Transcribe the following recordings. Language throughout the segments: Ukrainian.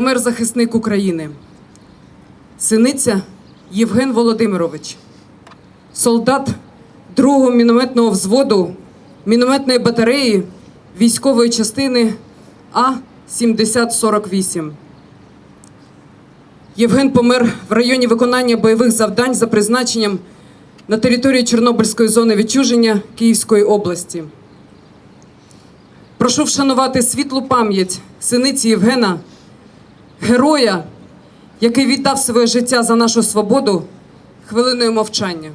Помер захисник України. Синиця Євген Володимирович, солдат 2-го мінометного взводу мінометної батареї військової частини А-7048. Євген помер в районі виконання бойових завдань за призначенням на території Чорнобильської зони відчуження Київської області. Прошу вшанувати світлу пам'ять синиці Євгена, героя, який віддав своє життя за нашу свободу хвилиною мовчання.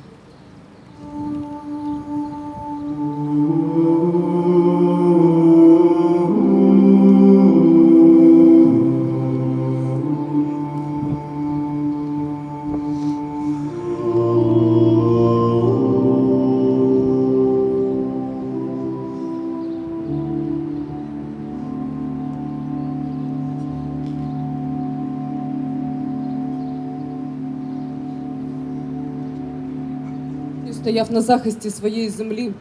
Стояв на захисті своєї землі,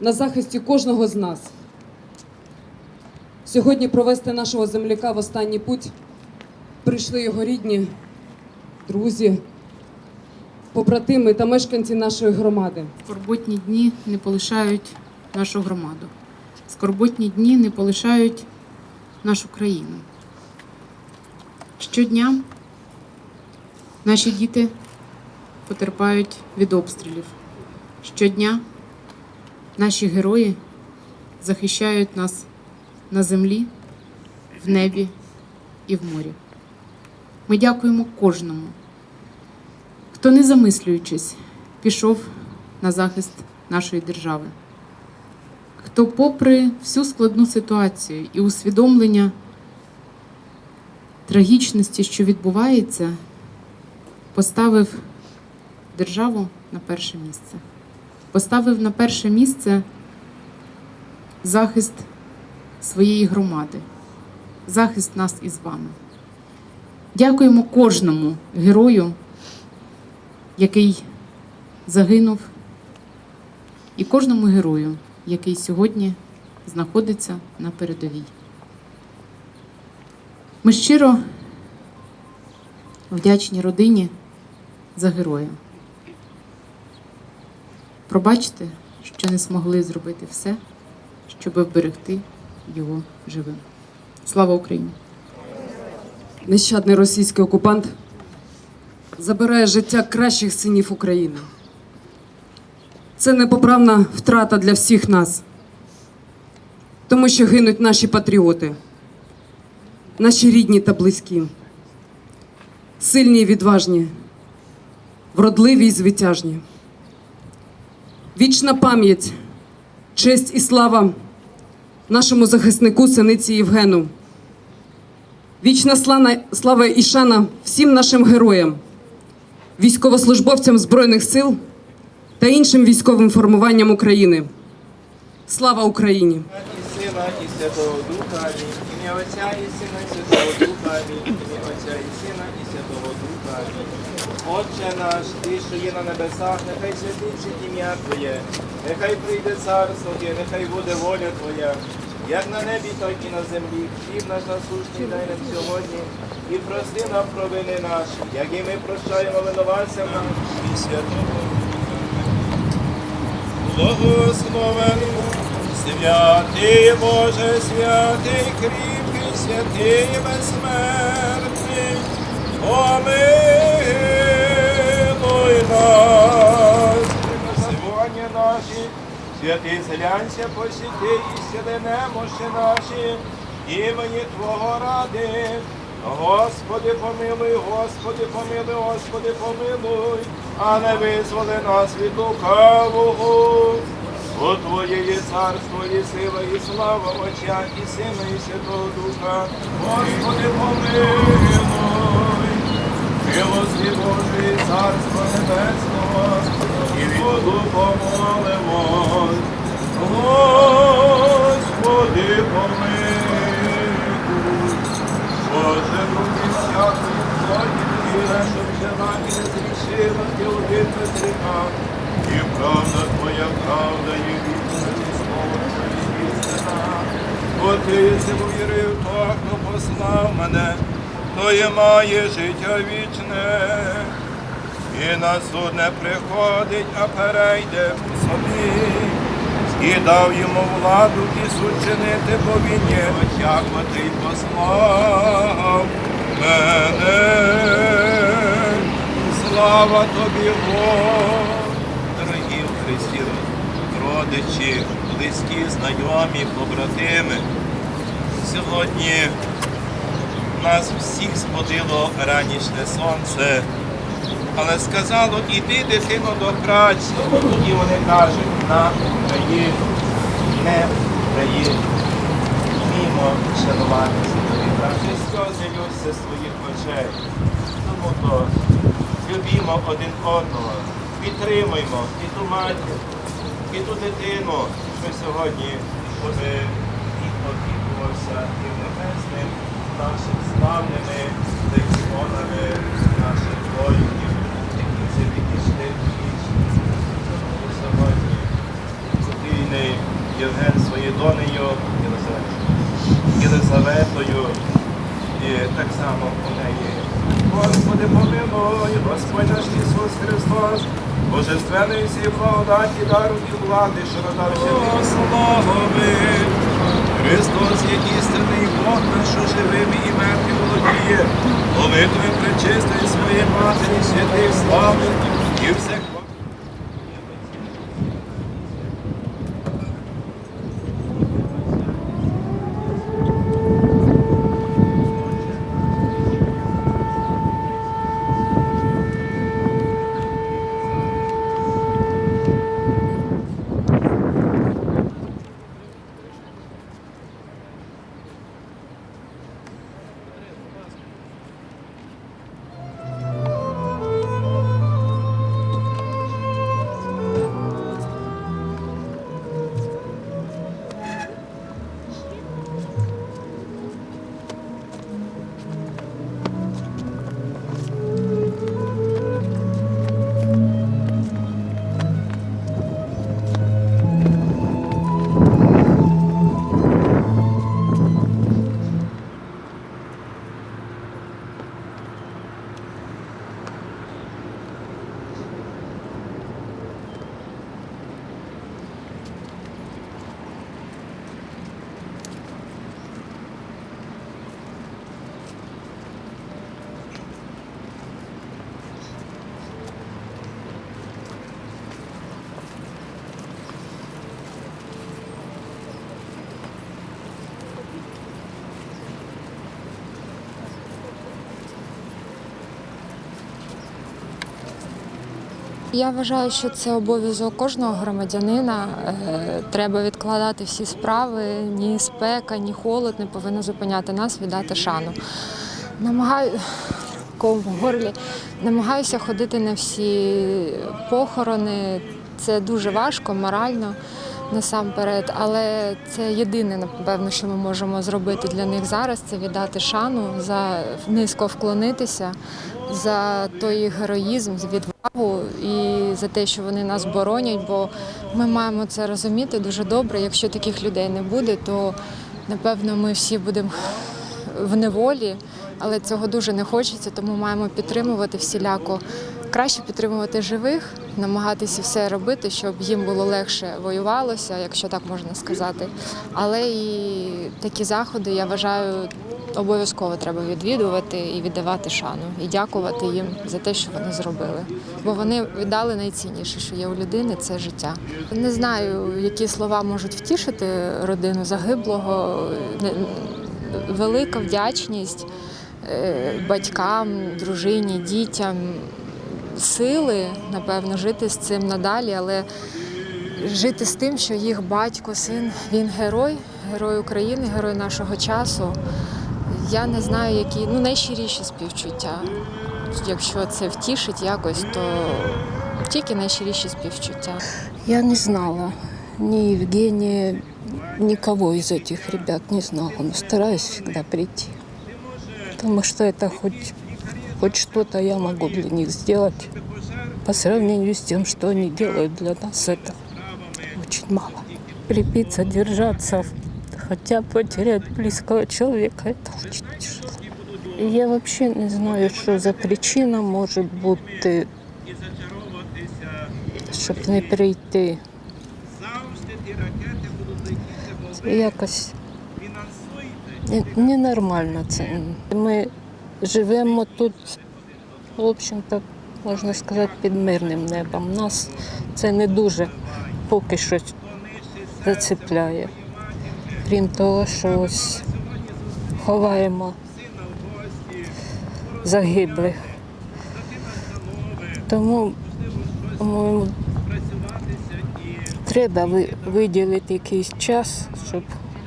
на захисті кожного з нас. Сьогодні провести нашого земляка в останній путь прийшли його рідні, друзі, побратими та мешканці нашої громади. Скорботні дні не полишають нашу громаду. Скорботні дні не полишають нашу країну. Щодня наші діти потерпають від обстрілів. Щодня наші герої захищають нас на землі, в небі і в морі. Ми дякуємо кожному, хто, не замислюючись, пішов на захист нашої держави, хто, попри всю складну ситуацію і усвідомлення трагічності, що відбувається, поставив державу на перше місце, поставив на перше місце захист своєї громади, захист нас із вами. Дякуємо кожному герою, який загинув, і кожному герою, який сьогодні знаходиться на передовій. Ми щиро вдячні родині за героя. Пробачте, що не змогли зробити все, щоб вберегти його живим. Слава Україні! Нещадний російський окупант забирає життя кращих синів України. Це непоправна втрата для всіх нас, тому що гинуть наші патріоти, наші рідні та близькі, сильні і відважні, вродливі і звитяжні. Вічна пам'ять, честь і слава нашому захиснику синиці Євгену. Вічна слава, і шана всім нашим героям, військовослужбовцям Збройних сил та іншим військовим формуванням України. Слава Україні! Сина, і Святого Духа, Амінь. Ім'я Отця і Сина, і Святого Духа, Амінь. Ім'я Отця і Сина, і Святого Духа, Амінь. Отче наш, ти, що є на небесах, нехай святиться ім'я Твоє, нехай прийде царство Твоє, нехай буде воля Твоя, як на небі, так і на землі. Хліб наш насущний дай нам сьогодні, і прости нам провини наші, як і ми прощаємо винуватцям нашим, і святого Духа. Святий Боже, святий кріпкий, святий безсмертний, помилуй нас. Сьогодні наші, святий селянця посіти і сіли немощі наші, імені Твого ради. Господи, помилуй, Господи, помилуй, Господи, помилуй, а не визволи нас від лукавого. Бо Твоє є царство, і сила, і слава Отця, і Сина, і Святого Духа. Господи, помилуй, милості Божої, царство небесного, і воду помолимо. Господи, помилуй. Боже, руки всякої віра, щоб жила і не зрішила, і один без. І правда Твоя правда, і вічна слово Твоє істина. Бо Ти повірив, то, хто послав мене, то і має життя вічне. І на суд не приходить, а перейде у собі. І дав йому владу і суд чинити, бо він є отяг, котрий послав мене. Слава тобі, Бог, родичі, близькі, знайомі, побратими. Сьогодні нас всіх збудило ранішнє сонце. Але сказало, іди, дитино, до кращого. І вони кажуть, на Україну, не Україну. Вмімо шануватися тобі. Наші сльози лються своїх очей. Тому то любімо один одного, підтримуємо і матір, і ту дитину, що сьогодні, і опікувався і небесним нашим славними легіонами наших воїнів, які це відійшли Сьогодні покійний Євген своєю донею. Єлизаветою і так само у неї. Господи, помилуй, Господь наш Ісус Христос, Божественної всі благодаті, дару і влади, що надався Ти слави. Христос є істинний Бог, наш, що живими і мертві володіє, молитви причистої своєї матері, святих слави і всіх. Я вважаю, що це обов'язок кожного громадянина. Е, Треба відкладати всі справи. Ні спека, ні холод не повинно зупиняти нас, віддати шану. Намагаю ком в горлі. Намагаюся ходити на всі похорони. Це дуже важко морально насамперед, але це єдине, напевно, що ми можемо зробити для них зараз це віддати шану, за низько вклонитися за той героїзм, за те, що вони нас боронять. Бо ми маємо це розуміти дуже добре. Якщо таких людей не буде, то напевно ми всі будемо в неволі, але цього дуже не хочеться, тому маємо підтримувати всіляко. Краще підтримувати живих, намагатися все робити, щоб їм було легше воювалося, якщо так можна сказати. Але і такі заходи, я вважаю, обов'язково треба відвідувати і віддавати шану, і дякувати їм за те, що вони зробили. Бо вони віддали найцінніше, що є у людини це життя. Не знаю, які слова можуть втішити родину загиблого. Велика вдячність е, батькам, дружині, дітям, сили, напевно, жити з цим надалі, але жити з тим, що їх батько, син, він герой, герой України, герой нашого часу. Я не знаю, які ну найщиріші співчуття. Якщо це втішить якось, то тільки найщиріші співчуття. Я не знала ни Евгения, никого из этих ребят не знала, но стараюсь всегда прийти. Потому что это хоть, хоть что-то я могу для них сделать. По сравнению с тем, что они делают для нас, это очень мало. Крепиться, держаться, хотя потерять близкого человека, это очень тяжело. Я вообще не знаю, що за причина може бути, щоб не прийти. Якось ненормально це. Ми живемо тут, в общем-то, можна сказати, під мирним небом. Нас це не дуже поки що зацепляє. Крім того, що ось ховаємо загиблих. Тому, по-моєму, треба виділити якийсь час, щоб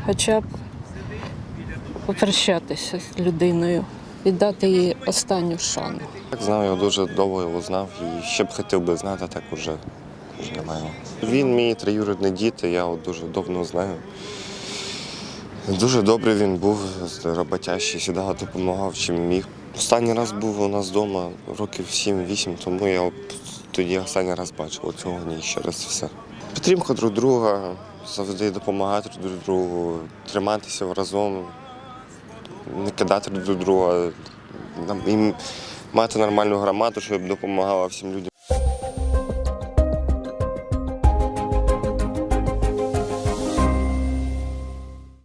хоча б попрощатися з людиною, віддати їй останню шану. Так знав його дуже довго його знав і ще б хотів би знати, так уже, вже немає. Він мій троюрідний дід, я його дуже давно знаю. Дуже добрий він був, роботящий, завжди допомагав, чим міг. Останній раз був у нас вдома років 7-8, тому я тоді останній раз бачив. Оцього ні, ще раз все. Підтримка друг друга, завжди допомагати друг другу, триматися разом, не кидати друг друга, і мати нормальну громаду, щоб допомагала всім людям.